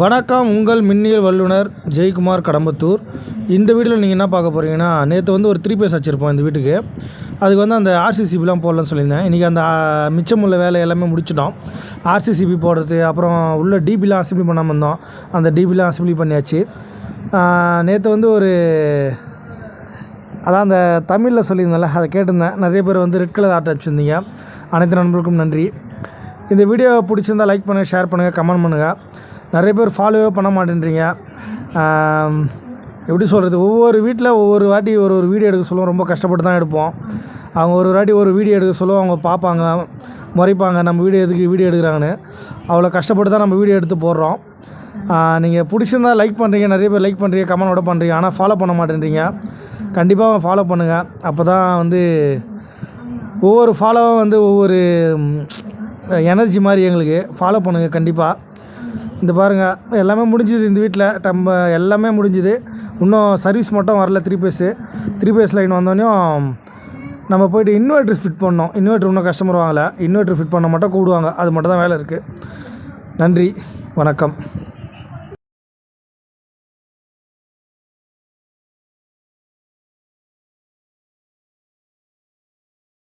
வணக்கம் உங்கள் மின்னியல் வல்லுனர் ஜெயக்குமார் கடம்பத்தூர். இந்த வீடியோவில் நீங்கள் என்ன பார்க்க போகிறீங்கன்னா நேற்று வந்து ஒரு த்ரீ பேஸ் வச்சுருப்போம் இந்த வீட்டுக்கு. அதுக்கு வந்து அந்த ஆர்சிசிபிலாம் போடலாம்னு சொல்லியிருந்தேன். இன்றைக்கி அந்த மிச்சம் மிச்சமுள்ள வேலை எல்லாமே முடிச்சிட்டோம். ஆர்சிசிபி போடுறது அப்புறம் உள்ள டிபிலாம் அசம்பிளி பண்ணாமல் இருந்தோம். அந்த டிபிலாம் அசம்பிளி பண்ணியாச்சு. நேற்று வந்து ஒரு அதான் அந்த தமிழில் சொல்லியிருந்தேன்ல அதை கேட்டிருந்தேன். நிறைய பேர் வந்து ரெட் கலர் ஆர்ட் வச்சுருந்தீங்க. அனைத்து நண்பர்களுக்கும் நன்றி. இந்த வீடியோ பிடிச்சிருந்தா லைக் பண்ணுங்கள் ஷேர் பண்ணுங்கள் கமெண்ட் பண்ணுங்கள் நிறைய பேர் ஃபாலோவே பண்ண மாட்டேன்றீங்க. எப்படி சொல்கிறது ஒவ்வொரு வீட்டில் ஒவ்வொரு வாட்டி ஒரு ஒரு வீடியோ எடுக்க சொல்லுவோம். ரொம்ப கஷ்டப்பட்டு தான் எடுப்போம். அவங்க ஒரு வாட்டி ஒரு வீடியோ எடுக்க சொல்லுவோம். அவங்க பார்ப்பாங்க முறைப்பாங்க நம்ம வீடியோ எதுக்கு வீடியோ எடுக்கிறாங்கன்னு. அவ்வளோ கஷ்டப்பட்டு தான் நம்ம வீடியோ எடுத்து போடுறோம். நீங்கள் பிடிச்சிருந்தா லைக் பண்ணுறீங்க நிறைய பேர் லைக் பண்ணுறீங்க கமெண்டோட பண்ணுறீங்க ஆனால் ஃபாலோ பண்ண மாட்டேன்றீங்க. கண்டிப்பாக ஃபாலோ பண்ணுங்கள் அப்போ தான் வந்து ஒவ்வொரு ஃபாலோவும் வந்து ஒவ்வொரு எனர்ஜி மாதிரி எங்களுக்கு. ஃபாலோ பண்ணுங்கள் கண்டிப்பாக இந்த பாருங்கள் எல்லாமே முடிஞ்சுது இந்த வீட்டில் நம்ம எல்லாமே முடிஞ்சுது. இன்னும் சர்வீஸ் மட்டும் வரல three phase three phase line வந்தோடனையும் நம்ம போயிட்டு இன்வெர்ட்ரு ஃபிட் பண்ணோம். இன்வெர்ட்ரு இன்னும் கஸ்டமர் வாங்கலை. இன்வெர்ட்ரு ஃபிட் பண்ண மட்டும் கூடுவாங்க. அது மட்டும் தான் வேலை இருக்குது நன்றி. வணக்கம்.